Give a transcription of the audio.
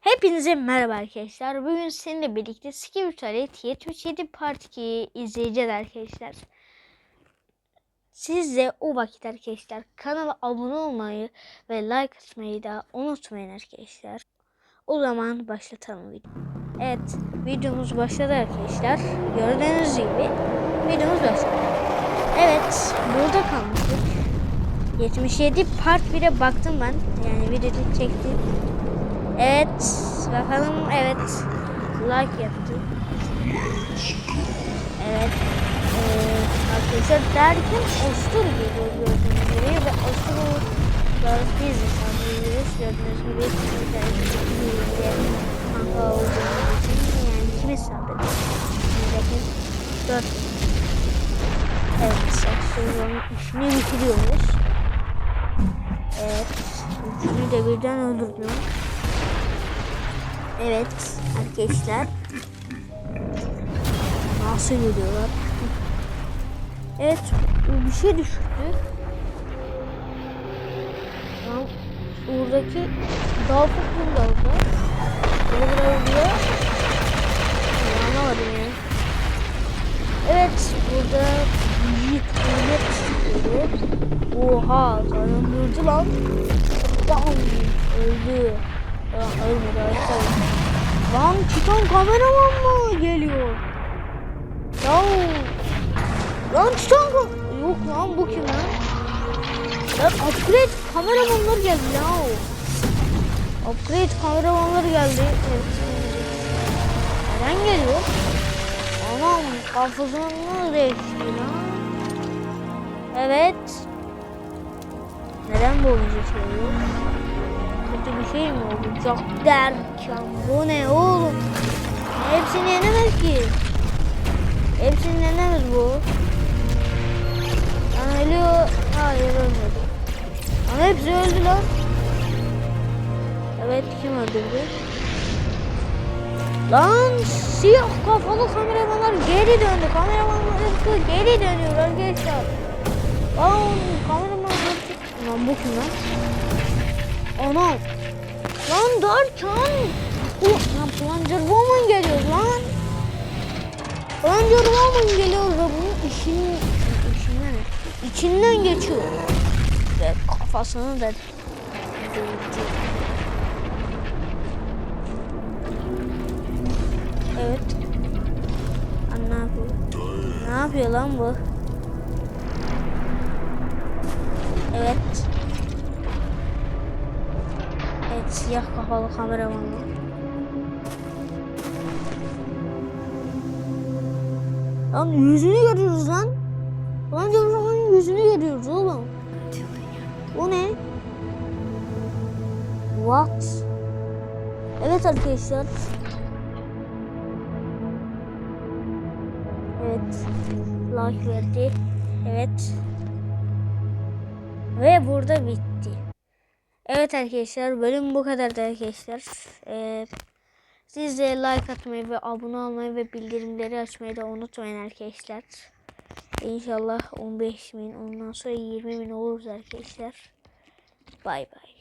Hepinize merhaba arkadaşlar. Bugün seninle birlikte Skill Tuvalet 77 Part 2'yi izleyeceğiz arkadaşlar. Siz de o vakit arkadaşlar kanala abone olmayı ve like atmayı da unutmayın arkadaşlar. O zaman başlatalım video. Evet videomuz başladı arkadaşlar. Gördüğünüz gibi videomuz başladı. Evet burada kalmıştık. 77 part 1'e baktım ben. Yani videoyu çektim. Evet. Bakalım. Evet. Like yaptı. Evet. Ee, arkadaşlar derken Ostur geliyor gördüğünüz gibi. Ve Ostur'u biz de saldırıyoruz. Gördüğünüz gibi. Kanka olduğumuz için yani kime saldırıyor? Bakın. Dört. Evet. Ostur'un işini bitiriyoruz. Evet. Üçünü de birden öldürdüm. Evet arkadaşlar. Nasıl geliyorlar? Evet bir şey. Tamam. Buradaki dağ fıkhın galiba. Böyle biraz oluyor. Anlamadım ya. Evet burada büyük çıkıyor. Oha sanırım durdu lan. Bam öldü. Ölmedi arkadaşlar. Lan Titan kameraman mı geliyor? Ya Lan Titan Yok lan bu kim lan? Lan upgrade kameramanlar geldi ya. Upgrade kameramanlar geldi. Evet. Neden geliyor? Anam kafasını değişti lan. Evet. Neden bu kötü bir şey mi olacak derken bu ne oğlum? Hepsini yenemez ki. Hepsini yenemez bu. Lan ölüyor. Hayır ölmedi. Ama hepsi öldü lan. Evet kim öldürdü? Lan siyah kafalı kameramanlar geri döndü. Kameramanlar geri dönüyor arkadaşlar. Lan kameramanlar Lan bu kim lan? Anam. Lan derken. O, lan Plunger Woman geliyor lan. Plunger Woman geliyor ve bunun işin, işinden, içinden geçiyor. Ve kafasını da. Evet. Lan ne yapıyor? Ne yapıyor lan bu? Evet. Siyah kafalı kameramanla. Lan yüzünü görüyoruz lan. Lan cameramanın yüzünü görüyoruz oğlum. Bu ne? What? Evet arkadaşlar. Evet. Like verdi. Evet. Ve burada bitti. Evet arkadaşlar bölüm bu kadardı arkadaşlar. Ee, siz de like atmayı ve abone olmayı ve bildirimleri açmayı da unutmayın arkadaşlar. İnşallah 15 bin ondan sonra 20 bin oluruz arkadaşlar. Bay bay.